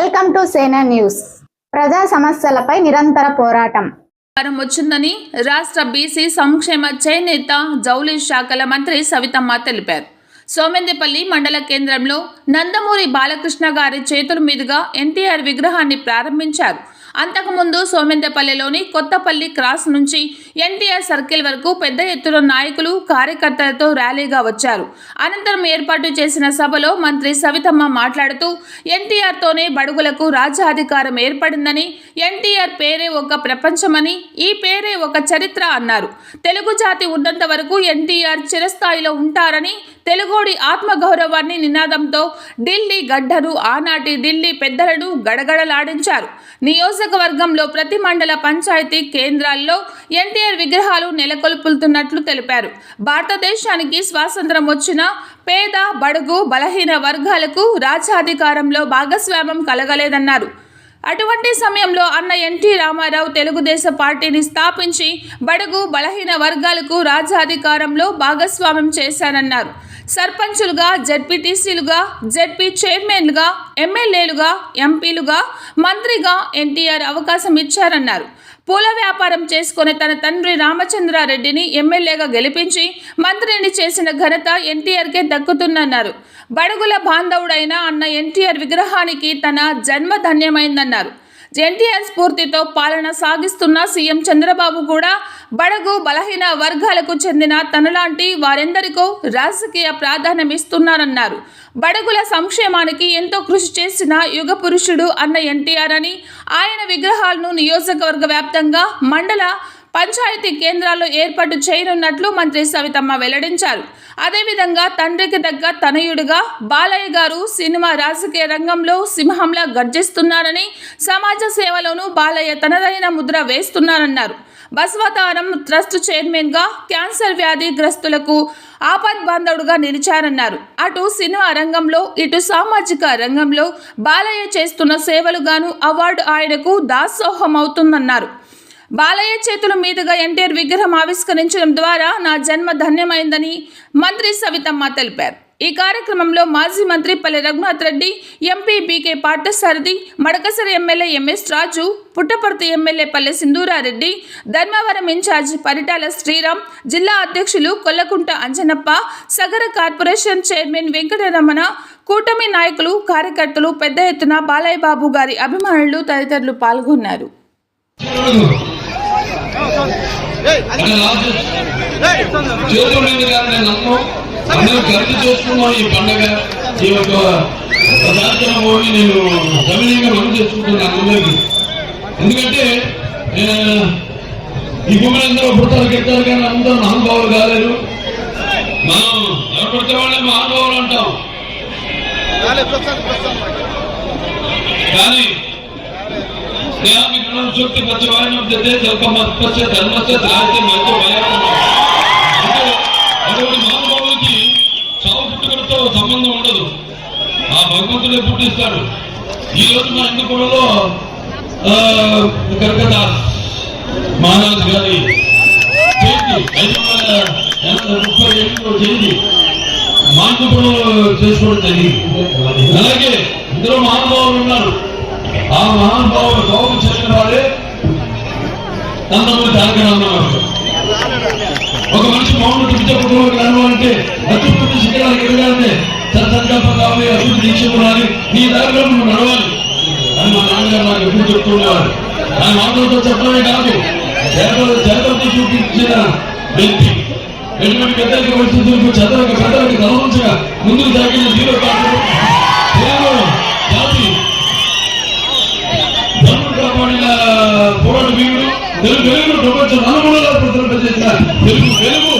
Welcome to సేనా news. ప్రజా సమస్యలపై నిరంతర పోరాటం. వారం వచ్చిందని రాష్ట్ర బీసీ సంక్షేమ చేనేత జౌలి శాఖల మంత్రి సవితమ్మ తెలిపారు. సోమెందిపల్లి మండల కేంద్రంలో నందమూరి బాలకృష్ణ గారి చేతుల మీదుగా ఎన్టీఆర్ విగ్రహాన్ని ప్రారంభించారు. అంతకుముందు సోమెందపల్లిలోని కొత్తపల్లి క్రాస్ నుంచి ఎన్టీఆర్ సర్కిల్ వరకు పెద్ద ఎత్తున నాయకులు కార్యకర్తలతో ర్యాలీగా వచ్చారు. అనంతరం ఏర్పాటు చేసిన సభలో మంత్రి సవితమ్మ మాట్లాడుతూ ఎన్టీఆర్తోనే బడుగులకు రాజ్యాధికారం ఏర్పడిందని ఎన్టీఆర్ పేరే ఒక ప్రపంచమని ఈ పేరే ఒక చరిత్ర అన్నారు. తెలుగు జాతి ఉన్నంత వరకు ఎన్టీఆర్ చిరస్థాయిలో ఉంటారని తెలుగోడి ఆత్మగౌరవాన్ని నినాదంతో ఢిల్లీ గడ్డను ఆనాటి ఢిల్లీ పెద్దలను గడగడలాడించారు. నియోజకవర్గంలో ప్రతి మండల పంచాయతీ కేంద్రాల్లో ఎన్టీఆర్ విగ్రహాలు నెలకొల్పుతున్నట్లు తెలిపారు. భారతదేశానికి స్వాతంత్రం వచ్చిన పేద బడుగు బలహీన వర్గాలకు రాజ్యాధికారంలో భాగస్వామ్యం కలగలేదన్నారు. అటువంటి సమయంలో అన్న ఎన్టీ రామారావు తెలుగుదేశం పార్టీని స్థాపించి బడుగు బలహీన వర్గాలకు రాజ్యాధికారంలో భాగస్వామ్యం చేశారన్నారు సర్పంచులుగా జడ్పీటీసీలుగా జడ్పీ చైర్మన్లుగా ఎమ్మెల్యేలుగా ఎంపీలుగా మంత్రిగా ఎన్టీఆర్ అవకాశం ఇచ్చారన్నారు. పూల వ్యాపారం చేసుకుని తన తండ్రి రామచంద్రారెడ్డిని ఎమ్మెల్యేగా గెలిపించి మంత్రిని చేసిన ఘనత ఎన్టీఆర్కే దక్కుతుందన్నారు. బడుగుల బాంధవుడైన అన్న ఎన్టీఆర్ విగ్రహానికి తన జన్మ ధన్యమైందన్నారు. ఎన్టీఆర్ స్ఫూర్తితో పాలన సాగిస్తున్న సీఎం చంద్రబాబు కూడా బడగు బలహీన వర్గాలకు చెందిన తనలాంటి వారెందరికో రాజకీయ ప్రాధాన్యం ఇస్తున్నారన్నారు. బడుగుల సంక్షేమానికి ఎంతో కృషి చేసిన యుగ పురుషుడు అన్న ఎన్టీఆర్ అని ఆయన విగ్రహాలను నియోజకవర్గ వ్యాప్తంగా మండల పంచాయతీ కేంద్రాల్లో ఏర్పాటు చేయనున్నట్లు మంత్రి సవితమ్మ వెల్లడించారు. అదేవిధంగా తండ్రికి దగ్గ తనయుడిగా బాలయ్య గారు సినిమా రాజకీయ రంగంలో సింహంలా గర్జిస్తున్నారని సమాజ సేవలోనూ బాలయ్య తనదైన ముద్ర వేస్తున్నారన్నారు. బస్వతారం ట్రస్ట్ చైర్మన్గా క్యాన్సర్ వ్యాధి గ్రస్తులకు ఆపద్బంధవుడుగా నిలిచారన్నారు. అటు సినిమా రంగంలో ఇటు సామాజిక రంగంలో బాలయ్య చేస్తున్న సేవలుగాను అవార్డు ఆయనకు దాసోహమవుతుందన్నారు. బాలయ్య చేతుల మీదుగా ఎన్టీఆర్ విగ్రహం ఆవిష్కరించడం ద్వారా నా జన్మ ధన్యమైందని మంత్రి సవితమ్మ తెలిపారు. ఈ కార్యక్రమంలో మాజీ మంత్రి Palle Raghunath Reddy MP BK Parthasarathi మడకసరి MLA MS రాజు పుట్టపర్తి ఎమ్మెల్యే పల్లె సింధూరారెడ్డి ధర్మవరం ఇన్ఛార్జ్ పరిటాల శ్రీరామ్ జిల్లా అధ్యక్షులు కొల్లకుంట అంజనప్ప సగర కార్పొరేషన్ చైర్మన్ వెంకటరమణ కూటమి నాయకులు కార్యకర్తలు పెద్ద ఎత్తున బాలయ్య బాబు గారి అభిమానులు తదితరులు పాల్గొన్నారు. అంటే రాజు నేను నమ్మం అందరూ కలిసి చేసుకున్నాం ఈ పండుగ. ఈ యొక్క కార్యక్రమాన్ని నేను గమనీయంగా మనం చేసుకుంటున్నాను అందరికీ. ఎందుకంటే ఈ భూమిని అందరూ పుడతారు గిడతారు కానీ అందరూ మహానుభావులు కాలేదు మనం ఎవరు పడితే వాళ్ళే మహానుభావులు అంటాం. కానీ స్నేహానికి శక్తి ప్రతివారం ధర్మస్య ధర్మస్య త్రాస్తే మంచి అంటే అటువంటి మహానుభావులకి చావు పుట్టుకలతో సంబంధం ఉండదు. ఆ భగవంతుడే పుట్టిస్తాడు. ఈ రోజు మా ఇంటి కూడలో కలకత్తా మహారాజ్ గారి జయంతి. ఐదు వందల ముప్పై ఏడులో జయంతి మా ఇంటి చేసుకోవడం జరిగింది. అలాగే ఇందులో మహానుభావులు ఉన్నారు. ఆ మహానుభావులు గౌరవం చేసిన వాడే నందమూరి ఒక మనిషి మామూలు విద్యాపంలో అంటే అత్యున్నత శిఖరాలకు ఎదగాలంటే సత్సంకల్పకాలే అభివృద్ధి దీక్షలు రాలి నీ దారిలో నువ్వు నడవాలి. అని మా నాన్నగారు నాకు ఎప్పుడు చెప్తూ ఉండేవాడు ఆయన మాటలతో చెప్పడమే కాదు. చేపలు చేపలతో చూపించిన వ్యక్తి. ఎటువంటి పెద్దలకి పరిస్థితులకు చదవక పెద్దలకి గమనించగా ముందుకు సాగిన జీరో కాదు. జాతి. ధర్మం కాపాడిన పోరాడు వీరుడు. తెలుగు మీకు తెలుగు